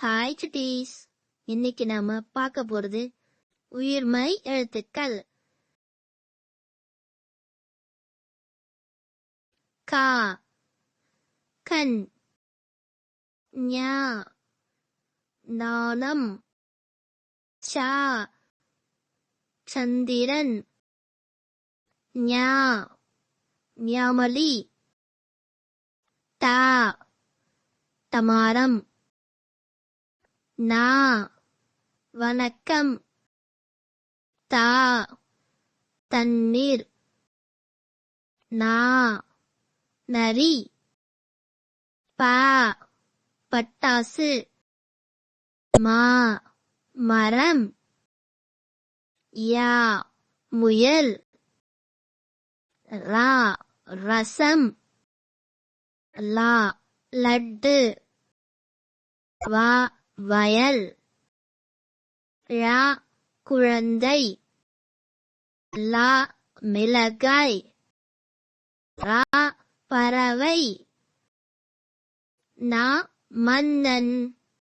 Hi சுட்டீஸ் இன்னைக்கு நாம பார்க்க போறது உயிர்மை எழுத்துக்கள். கா. கண். ஞா. நாணம். சா. சந்திரன். ஞா. ஞாமலி. தா. தமாரம். நா வணக்கம். தா தண்ணீர். நா நரி. பா பட்டாசு. மா மரம். யா முயல். ரா ரசம். லா லட்டு. வா வயல். ழா குழந்தை. லா மிளகாய். ரா பறவை. நா மன்னன்.